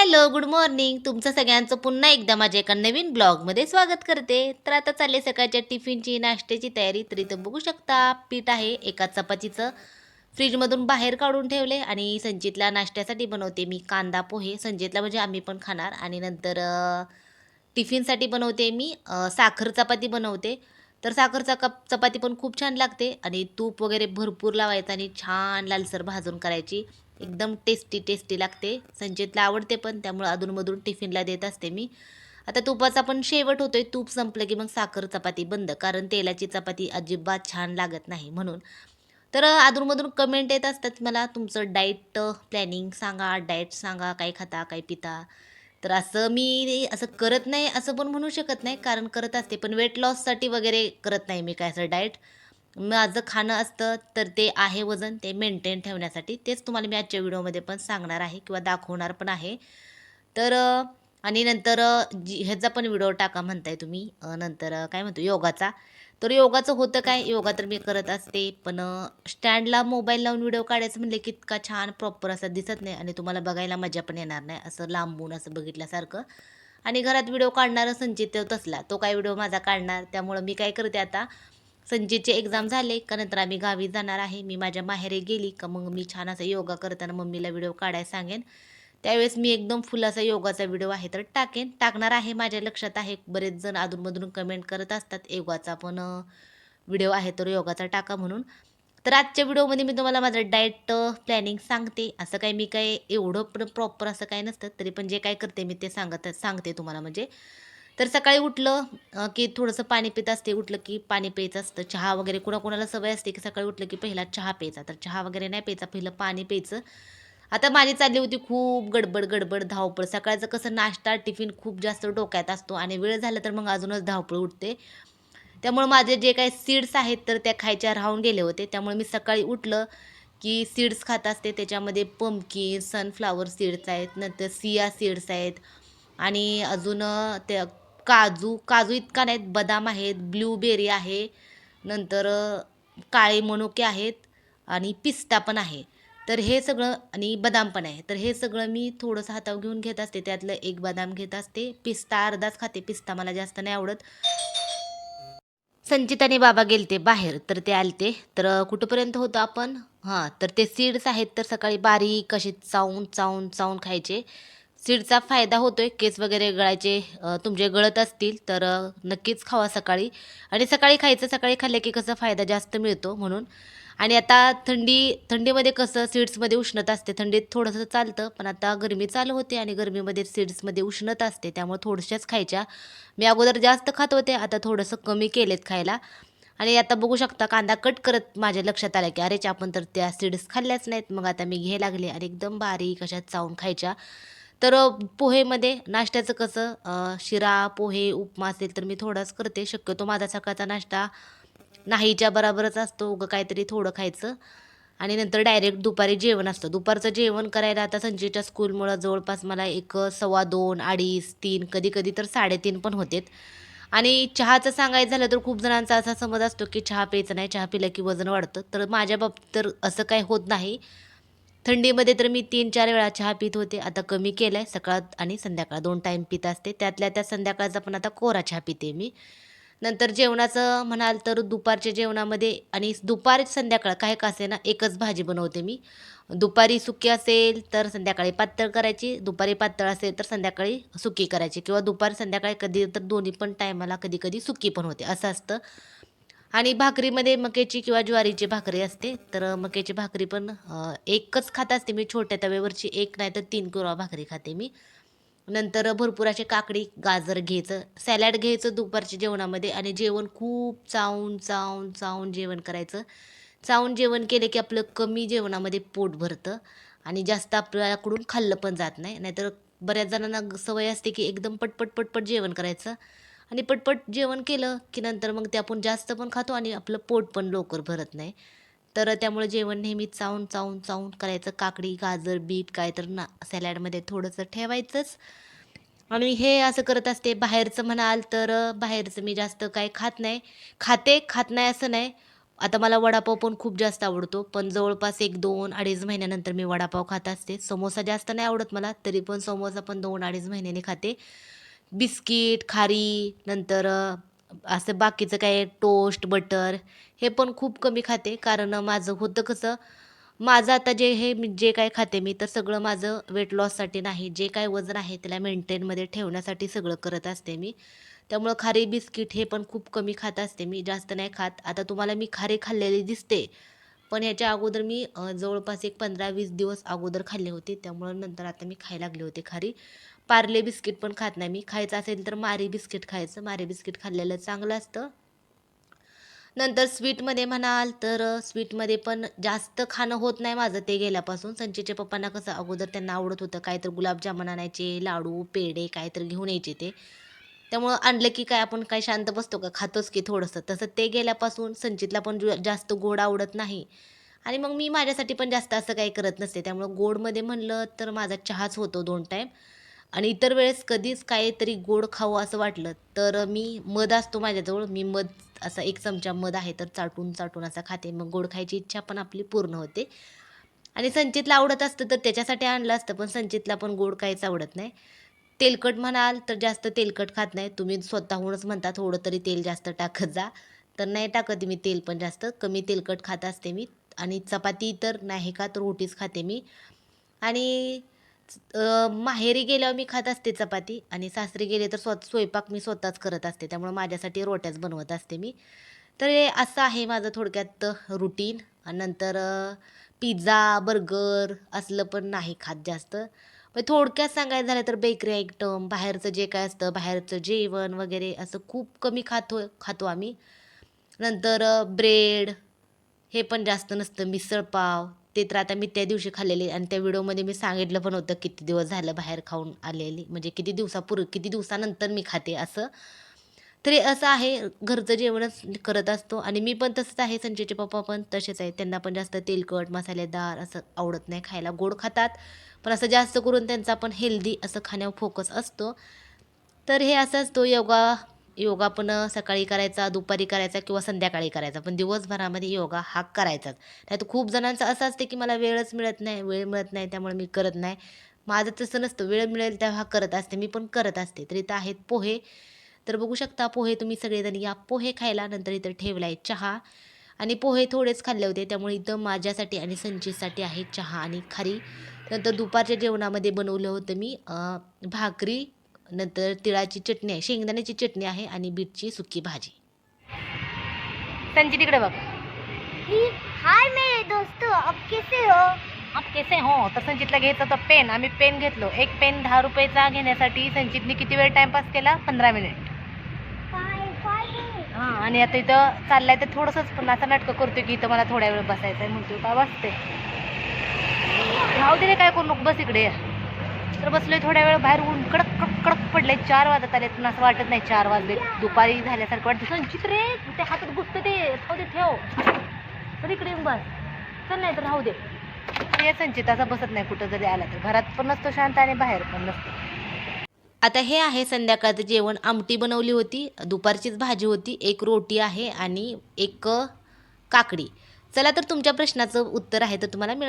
Hello good morning. तुमचं सगळ्यांचं पुन्हा एकदा माझ्या एका नवीन ब्लॉगमध्ये स्वागत करते. तर आता चालले सकाळच्या टिफिनची नाश्त्याची तयारी. तरी तर बघू शकता पीठ आहे एका चपातीचं. फ्रीजमधून बाहेर काढून ठेवले आणि संजितला नाश्त्यासाठी बनवते मी कांदा पोहे. संजितला म्हणजे आम्ही पण खाणार. आणि नंतर टिफिनसाठी बनवते मी साखर चपाती बनवते. तर साखरचा कप चपाती पण खूप छान लागते. आणि तूप वगैरे भरपूर लावायचं आणि छान लालसर भाजून करायची. एकदम टेस्टी टेस्टी लागते. संचितला आवडते पण त्यामुळं अधूनमधून टिफिनला देत असते मी. आता तुपाचा पण शेवट होतोय. तूप संपलं की मग साखर चपाती बंद कारण तेलाची चपाती अजिबात छान लागत नाही म्हणून. तर अधूनमधून कमेंट येत असतात मला तुमचं डाएट प्लॅनिंग सांगा डाएट सांगा काय खाता काय पिता. तर असं मी असं करत नाही असं पण म्हणू शकत नाही कारण करत असते. पण वेट लॉससाठी वगैरे करत नाही मी काय असं डाएट माझं खाणं असतं तर ते आहे वजन ते मेंटेन ठेवण्यासाठी. तेच तुम्हाला मी आजच्या व्हिडिओमध्ये पण सांगणार आहे किंवा दाखवणार पण आहे. तर आणि नंतर जी ह्याचा पण व्हिडिओ टाका म्हणताय तुम्ही. नंतर काय म्हणतो योगाचा. तर योगाचं होतं काय? योगा तर मी करत असते पण स्टँडला मोबाईल लावून व्हिडिओ काढायचं म्हणले की इतका छान प्रॉपर असं दिसत नाही आणि तुम्हाला बघायला मजा पण येणार नाही असं लांबून असं बघितल्यासारखं. आणि घरात व्हिडिओ काढणारा संचित तसला तो काय व्हिडिओ माझा काढणार? त्यामुळं मी काय करते आता संजीचे एक्झाम झाले का नंतर आम्ही गावी जाणार आहे. मी माझ्या माहेरी गेली का मग मी छान असा योगा करताना मम्मीला व्हिडिओ काढायला सांगेन. त्यावेळेस मी एकदम फुल असा योगाचा व्हिडिओ आहे तर टाकेन. टाकणार आहे माझ्या लक्षात आहे. बरेच जण अधूनमधून कमेंट करत असतात योगाचा पण व्हिडिओ आहे तर योगाचा टाका म्हणून. तर आजच्या व्हिडिओमध्ये मी तुम्हाला माझं डाएट प्लॅनिंग सांगते. असं काही मी काय एवढं पण प्रॉपर असं काही नसतं. तरी पण जे काय करते मी ते सांगत सांगते तुम्हाला म्हणजे. तर सकाळी उठलं की थोडंसं पाणी पित असते. उठलं की पाणी प्यायचं असतं. चहा वगैरे कुणाकुणाला सवय असते की सकाळी उठलं की पहिला चहा प्यायचा. तर चहा वगैरे नाही प्यायचा पहिलं पाणी प्यायचं. आता माझी चालली होती खूप गडबड गडबड धावपळ. सकाळचं कसं नाश्ता टिफिन खूप जास्त डोक्यात असतो आणि वेळ झाला तर मग अजूनच धावपळ उठते. त्यामुळे माझे जे काही सीड्स आहेत तर त्या खायच्या राहून गेले होते. त्यामुळे मी सकाळी उठलं की सीड्स खात असते. त्याच्यामध्ये पमकी सनफ्लावर सीड्स आहेत नंतर सिया सीड्स आहेत आणि अजून त्या ते काजू काजू इतका नाहीत बदाम आहेत ब्लूबेरी आहे नंतर काळे मनुके आहेत आणि पिस्ता पण आहे. तर हे सगळं आणि बदाम पण आहे. तर हे सगळं मी थोडंसं हातावर घेऊन घेत असते. त्यातलं एक बदाम घेत असते. पिस्ता अर्धाच खाते. पिस्ता मला जास्त नाही आवडत. संचिताने बाबा गेलते बाहेर. तर ते आलते. तर कुठंपर्यंत होतं आपण? हां तर ते सीड्स आहेत. तर सकाळी बारीक असे चावून चावून चावून खायचे. सीडचा फायदा होतोय. केस वगैरे गळायचे तुमचे गळत असतील तर नक्कीच खावा सकाळी. आणि सकाळी खायचं सकाळी खाल्लं की कसं फायदा जास्त मिळतो म्हणून. आणि आता थंडी थंडीमध्ये कसं सीड्समध्ये उष्णता असते. थंडीत थोडंसं चालतं पण आता गरमी चालू होते आणि गरमीमध्ये सीड्समध्ये उष्णता असते. त्यामुळे थोडशाच खायच्या. मी अगोदर जास्त खात होते आता थोडंसं कमी केलेत खायला. आणि आता बघू शकता कांदा कट करत माझ्या लक्षात आलं की अरेच आपण तर त्या सीड्स खाल्ल्याच नाहीत. मग आता मी घे लागले आणि एकदम बारीक अशा चावून खायच्या. तर पोहेमध्ये नाश्त्याचं कसं? शिरा पोहे उपमा असेल तर मी थोडाच करते. शक्यतो माझा सकाळचा नाश्ता नाहीच्या बराबरच असतो. उगं काहीतरी थोडं खायचं. आणि नंतर डायरेक्ट दुपारी जेवण असतं. दुपारचं जेवण करायला आता संजयच्या स्कूलमुळं जवळपास मला एक सव्वा दोन अडीच तीन कधी कधी तर साडेतीन पण होतेत. आणि चहाचं सांगायचं झालं तर खूप जणांचा असा समज असतो की चहा प्यायचं नाही चहा पिलं की वजन वाढतं. तर माझ्या बाबतीत तर असं काही होत नाही. थंडीमध्ये तर मी तीन चार वेळा चहा पित होते. आता कमी केलं आहे सकाळ आणि संध्याकाळ दोन टाईम पित असते. त्यातल्या त्या संध्याकाळचा पण आता कोरा चहा पिते मी. नंतर जेवणाचं म्हणाल तर दुपारच्या जेवणामध्ये आणि दुपारी संध्याकाळ काय का असे ना एकच भाजी बनवते मी. दुपारी सुकी असेल तर संध्याकाळी पातळ करायची. दुपारी पातळ असेल तर संध्याकाळी सुकी करायची. किंवा दुपारी संध्याकाळी कधी तर दोन्ही पण टायमाला कधी कधी सुकी पण होते. असं असतं. आणि भाकरीमध्ये मक्याची किंवा ज्वारीची भाकरी असते तर मक्याची भाकरी पण एकच खात असते मी छोट्या तव्यावरची एक नाही तर तीन किंवा भाकरी खाते मी. नंतर भरपूर असे काकडी गाजर घ्यायचं सॅलॅड घ्यायचं दुपारच्या जेवणामध्ये आणि जेवण खूप चावून चावून चावून जेवण करायचं. चावून जेवण केलं की आपलं कमी जेवणामध्ये पोट भरतं आणि जास्त आपल्याकडून खाल्लं पण जात नाही. नाहीतर बऱ्याच जणांना सवय असते की एकदम पटपट पटपट जेवण करायचं. आणि पटपट जेवण केलं की नंतर मग ते आपण जास्त पण खातो आणि आपलं पोट पण लवकर भरत नाही. तर त्यामुळे जेवण नेहमी चावून चावून चावून करायचं. काकडी गाजर बीट काय तर ना सॅलॅडमध्ये थोडंसं ठेवायचंच. आणि हे असं करत असते. बाहेरचं म्हणाल तर बाहेरचं मी जास्त काय खात नाही. खाते खात नाही असं नाही. आता मला वडापाव पण खूप जास्त आवडतो. पण जवळपास एक दोन अडीच महिन्यानंतर मी वडापाव खात असते. समोसा जास्त नाही आवडत मला तरी पण समोसा पण दोन अडीच महिन्याने खाते. बिस्किट खारी नंतर असं बाकीचं काय टोस्ट बटर हे पण खूप कमी खाते. कारण माझं होतं कसं माझं आता जे हे मी जे काय खाते मी तर सगळं माझं वेट लॉससाठी नाही. जे काय वजन आहे त्याला मेंटेनमध्ये ठेवण्यासाठी सगळं करत असते मी. त्यामुळं खारी बिस्किट हे पण खूप कमी खात असते मी. जास्त नाही खात. आता तुम्हाला मी खारी खाल्लेली दिसते. पण ह्याच्या अगोदर मी जवळपास एक पंधरा वीस दिवस अगोदर खाल्ले होते. त्यामुळं नंतर आता मी खायला लागले होते खारी. पार्ले बिस्किट पण खात नाही मी. खायचं असेल तर मारी बिस्किट खायचं. मारी बिस्किट खाल्लेलं चांगलं असतं. नंतर स्वीटमध्ये म्हणाल तर स्वीटमध्ये पण जास्त खाणं होत नाही माझं ते गेल्यापासून. संचेच्या पप्पांना कसं अगोदर त्यांना आवडत होतं काय तर गुलाबजामुन आणायचे लाडू पेढे काय तर घेऊन यायचे ते. त्यामुळं आणलं की काय आपण काय शांत बसतो का? खातोच की थोडंसं. तसं ते गेल्यापासून संचितला पण जास्त गोड आवडत नाही. आणि मग मी माझ्यासाठी पण जास्त असं काही करत नसते. त्यामुळं गोडमध्ये म्हणलं तर माझा चहाच होतो दोन टाईम आणि इतर वेळेस कधीच काहीतरी गोड खावं असं वाटलं तर मी मध असतो माझ्याजवळ मी मध असा एक चमचा मध आहे तर चाटून चाटून असा खाते. मग गोड खायची इच्छा पण आपली पूर्ण होते. आणि संचितला आवडत असतं तर त्याच्यासाठी आणलं असतं पण संचितला पण गोड काहीच आवडत नाही. तेलकट म्हणाल तर जास्त तेलकट खात नाही. तुम्ही स्वतःहूनच म्हणता थोडं तरी तेल जास्त टाकत जा. तर नाही टाकत मी तेल पण जास्त. कमी तेलकट खात असते मी. आणि चपाती तर नाही खात रोटीच खाते मी. आणि माहेरी गेल्यावर मी खात असते चपाती आणि सासरी गेले तर स्व स्वयंपाक मी स्वतःच करत असते. त्यामुळे माझ्यासाठी रोट्याच बनवत असते मी. तर हे असं आहे माझं थोडक्यात रुटीन आणि नंतर पिझ्झा बर्गर असलं पण नाही खात जास्त. मग थोडक्यात सांगायचं झालं तर बेकरी आयटम बाहेरचं जे काय असतं बाहेरचं जेवण वगैरे असं खूप कमी खातो खातो आम्ही. नंतर ब्रेड हे पण जास्त नसतं. मिसळपाव ते तर आता मी त्या दिवशी खाल्लेले आणि त्या व्हिडिओमध्ये मी सांगितलं पण होतं किती दिवस झालं बाहेर खाऊन आलेली. म्हणजे किती दिवसापूर्वी किती दिवसानंतर मी खाते असं. तरी असं आहे घरचं जेवणच करत असतो आणि मी पण तसंच आहे संजयचे पप्पा पण तसेच आहे. त्यांना पण जास्त तेलकट मसालेदार असं आवडत नाही खायला गोड खातात. पण असं जास्त करून त्यांचा पण हेल्दी असं खाण्यावर फोकस असतो. तर हे असं असतो योगा योगा पण सकाळी करायचा दुपारी करायचा किंवा संध्याकाळी करायचा. पण दिवसभरामध्ये योगा हा करायचाच. नाही तर खूप जणांचं असं असते की मला वेळच मिळत नाही वेळ मिळत नाही त्यामुळे मी करत नाही. माझं तसं नसतं. वेळ मिळेल तेव्हा करत असते. मी पण करत असते. तर इथं आहेत पोहे. तर बघू शकता पोहे तुम्ही सगळेजण या पोहे खायला नंतर इथं ठेवला आहे चहा. आणि पोहे थोडेच खाल्ले होते. त्यामुळे इथं माझ्यासाठी आणि संचितसाठी आहे चहा आणि खारी. नंतर दुपारच्या जेवणामध्ये बनवलं होतं मी भाकरी. नंतर तिळाची चटणी आहे शेंगदाण्याची चटणी आहे आणि बीटची सुकी भाजी. संची तिकडे बघ. हाय मेरे दोस्तों अब कैसे हो? आप कैसे हो? तर संचितला घ्यायचं होतं पेन. आम्ही पेन घेतलो. एक पेन दहा रुपयेचा घेण्यासाठी संचितने किती वेळ टाइमपास केला? पंधरा मिनिट. हां आणि आता इथं चाललाय तर थोडंसंच पण असं नाटकं करतोय की इथं मला थोड्या वेळ बसायचं आहे म्हणतो का बसते? राहू दे रे काय करू नको. बस इकडे. तर बसलोय थोड्या वेळ बाहेर ऊन कडक कडक पडले चार वाजत आले. पण असं वाटत नाही चार वाजले दुपारी झाल्यासारखं वाटतं. संचित रे ते हातात गुस्त ते राहू दे ठेव. तर इकडे येऊन बस. चल नाही तर राहू दे. ते संचित बसत नाही कुठं जरी आला तर. घरात पण नसतो शांत आणि बाहेर पण नसतो. आता हे आहे संध्याकाळचं जेवण. आमटी बनवली होती दुपारचीच भाजी होती एक रोटी आहे आणि एक काकडी. चला तर तुमच्या प्रश्नाचं उत्तर आहे तर तुम्हाला मिळ